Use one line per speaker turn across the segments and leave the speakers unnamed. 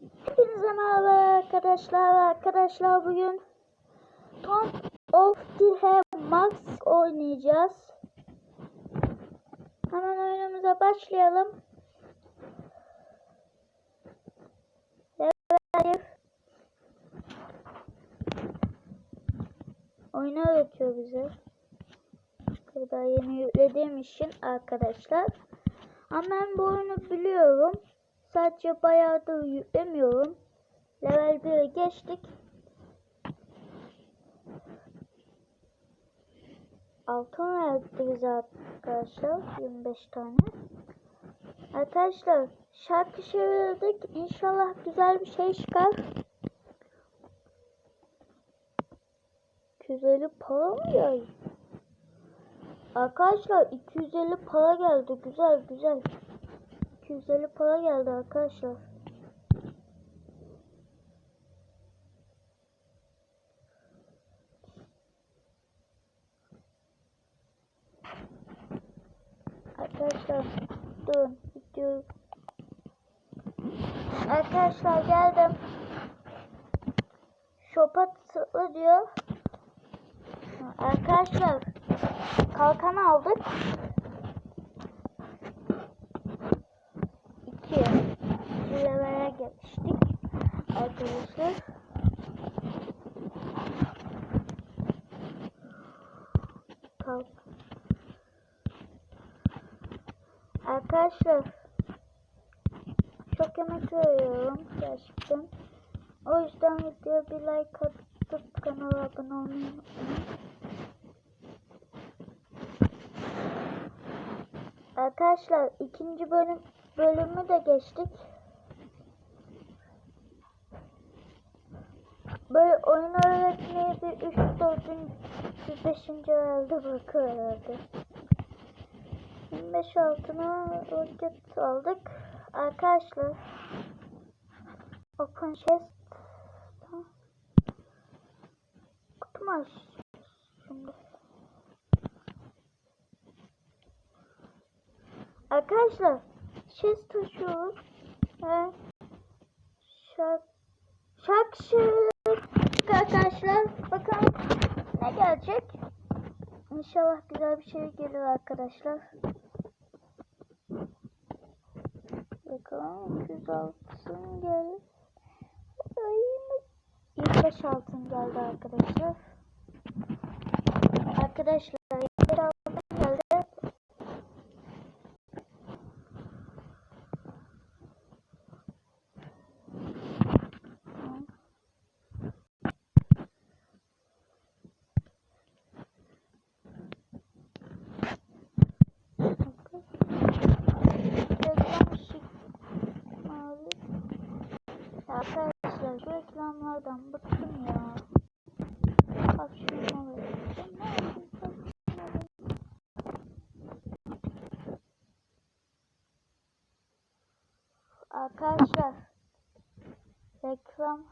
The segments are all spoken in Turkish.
Hepinize merhaba arkadaşlar. Arkadaşlar bugün Tom of the Max oynayacağız. Hemen oyunumuza başlayalım. Level Oyunu öğretiyor bize. Burada yeni yüklediğim için arkadaşlar. Ama ben bu oyunu biliyorum. Sadece bayağıdır yüklemiyorum. Level 1'e geçtik. Altın verdi arkadaşlar. 25 tane. Arkadaşlar şarkı çevirdik. İnşallah güzel bir şey çıkar. 250 para mı geldi? Arkadaşlar 250 para geldi. Güzel güzel. 250 para geldi arkadaşlar. Arkadaşlar durun video. Arkadaşlar geldim. Şopa tıklı diyor. Arkadaşlar kalkan aldık. 2 level'e geçtik arkadaşlar. Kalk. Arkadaşlar çok yemek veriyorum gerçekten. O yüzden videoya bir like atıp kanala abone olmayı unutmayın. Arkadaşlar ikinci bölüm bölümü de geçtik. Böyle oyun öğretmeye bir 3 4 5. herhalde bakıyor herhalde. 25 altına roket aldık. Arkadaşlar Open chest. Kutumu aç şimdi. Arkadaşlar chest taşıyoruz. Ve şark şarkı arkadaşlar bakalım ne gelecek. İnşallah güzel bir şey gelir arkadaşlar. Bakalım 200 altın geldi. Ay, 25 altın geldi. Arkadaşlar 25 altın geldi. Reklam ışık mavi. Arkadaşlar şu reklamlardan bıktım ya. Kapşonma vereyim. Arkadaşlar reklam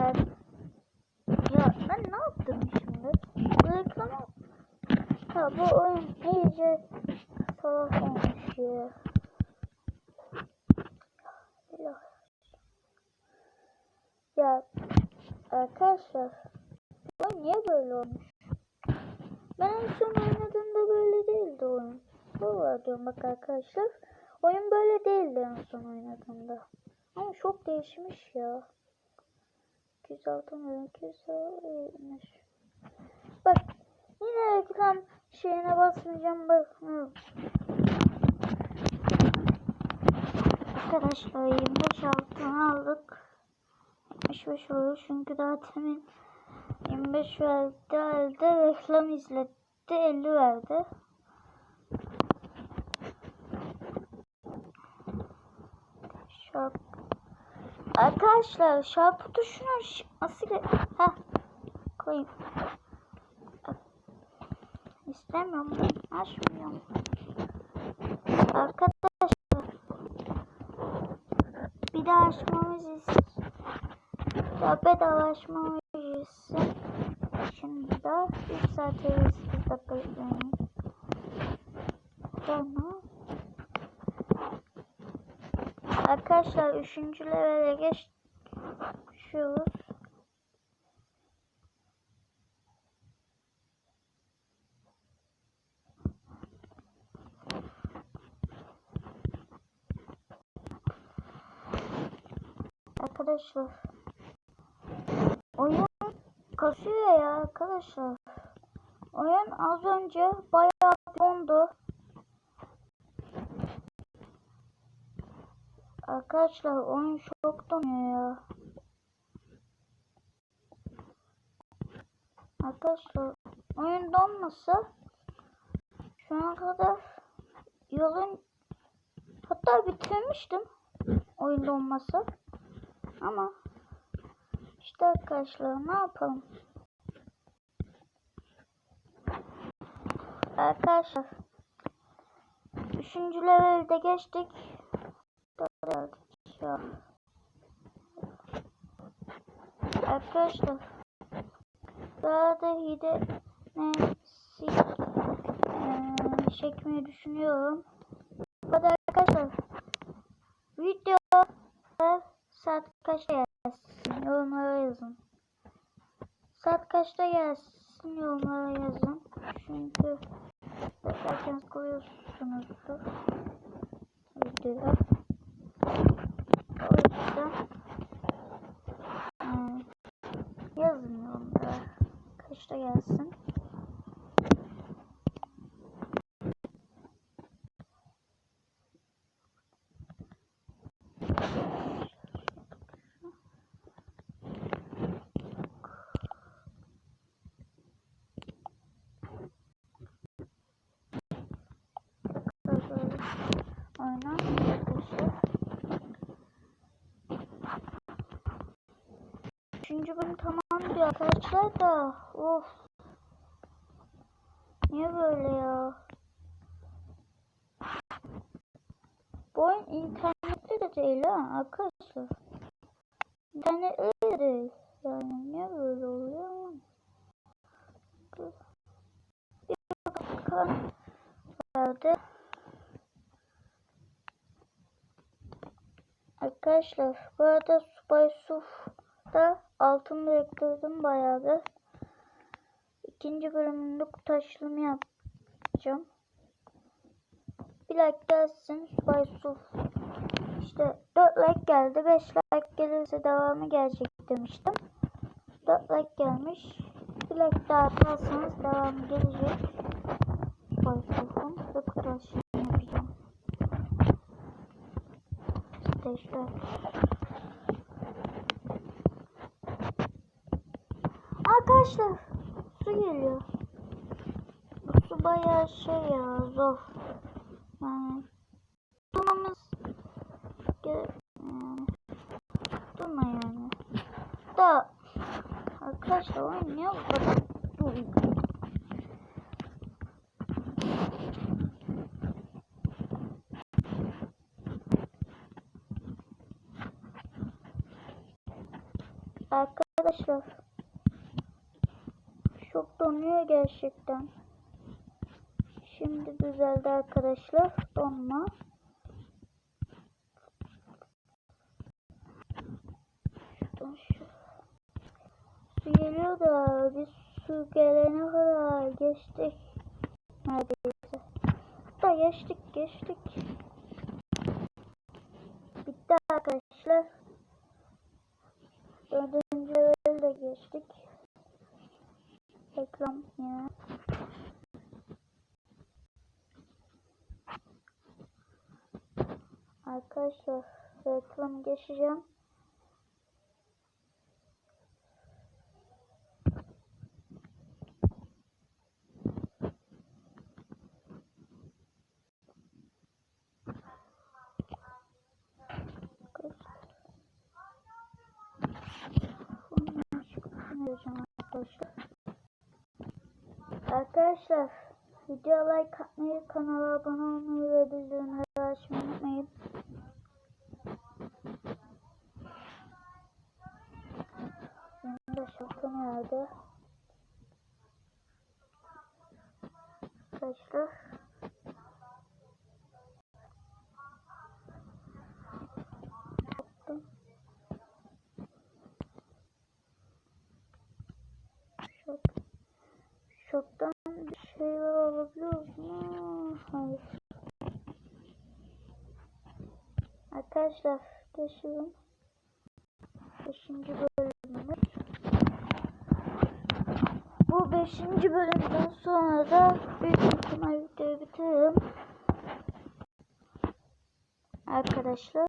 Evet. Ya ben ne yaptım şimdi? Bu reklamı... Ha bu oyun iyice salak olmuş ya. Ya. Ya arkadaşlar bu niye böyle olmuş? Ben en son oynadığımda böyle değildi oyun. Bu var diyorum bak arkadaşlar. Oyun böyle değildi en son oynadığımda. Ama çok değişmiş ya. 206 milyon 270. Bak yine reklam şeyine basmayacağım bak. Hı. Arkadaşlar 25 altın aldık. 75 oldu çünkü daha temin 25 verdi halde reklam izletti 50 verdi. Şap. Arkadaşlar şarpı tuşuna gerek. Heh. Koyayım. Ben, Açmıyorum. Arkadaşlar. Bir daha açmamız ist. Ya bedava açmamız geçsin. Şimdi de 3 saat 58 dakika. Sonra Arkadaşlar 3. levele geçiyoruz. Arkadaşlar oyun kasıyor ya arkadaşlar. Oyun az önce bayağı dondu. Arkadaşlar oyun çok donuyor ya. Arkadaşlar oyun donmasa şu ana kadar yolun hatta bitirmiştim oyun donmasa. Ama işte arkadaşlar ne yapalım? Arkadaşlar Üçüncü levelde geçtik. Arkadaşlar daha da hide nesi eee, çekmeyi düşünüyorum. Bu arada arkadaşlar video saat kaçta gelsin yorumlara yazın. Saat kaçta gelsin yorumlara yazın. Çünkü bakarken sıkılıyorsunuzdur videoya. O yüzden eee, yazın yorumlara kaçta gelsin. Böyle arkadaşlar. Üçüncü bölüm tamam diyor arkadaşlar da of. Niye böyle ya? Bu oyun internette de değil ha arkadaşlar. İnternette de değil. Yani niye böyle oluyor. Bir bakalım vardı. Arkadaşlar bu arada Subay Suf'da altın biriktirdim bayağı bir. İkinci bölümünde kutu açılımı yapacağım. Bir like gelsin Subay Suf. İşte 4 like geldi. 5 like gelirse devamı gelecek demiştim. 4 like gelmiş. Bir like daha atarsanız devamı gelecek. Subay Suf'un ve kutu açılımı yapacağım. İşte. Arkadaşlar su geliyor. Bu su bayağı şey ya zor. Yani gerek yani. Durma yani. Da arkadaşlar niye bu kadar Arkadaşlar çok donuyor gerçekten. Şimdi düzeldi arkadaşlar donma. Su geliyor da biz su gelene kadar geçtik. Neredeyse. Da geçtik geçtik. Bitti arkadaşlar. Dördüncü de geçtik. Reklam ya. Arkadaşlar reklam geçeceğim. söyleyeceğim arkadaşlar. Arkadaşlar video like atmayı, kanala abone olmayı ve bildirimleri açmayı unutmayın. Benim de şarkım yerde. Arkadaşlar. Şoktan bir şeyler alabiliyor mu? Hayır. Arkadaşlar geçelim. Beşinci bölümümüz. Bu beşinci bölümden sonra da büyük ihtimal videoyu bitiririm. Arkadaşlar.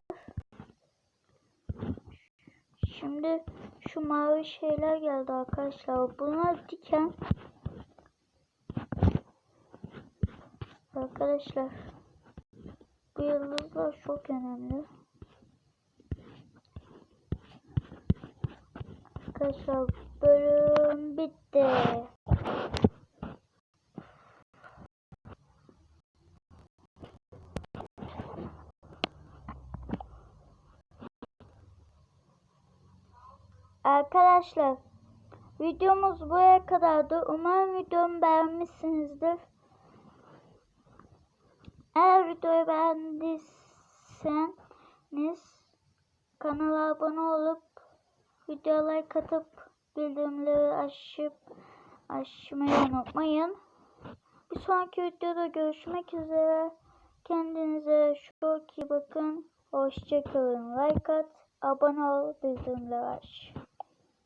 Şimdi şu mavi şeyler geldi arkadaşlar. Bunlar diken. Arkadaşlar. Bu yıldızlar çok önemli. Arkadaşlar bölüm bitti. Arkadaşlar videomuz buraya kadardı. Umarım videomu beğenmişsinizdir. Videoyu beğendiyseniz kanala abone olup videoları katıp bildirimleri açıp açmayı unutmayın. Bir sonraki videoda görüşmek üzere. Kendinize çok iyi bakın. Hoşçakalın. Like at, abone ol, bildirimleri aç.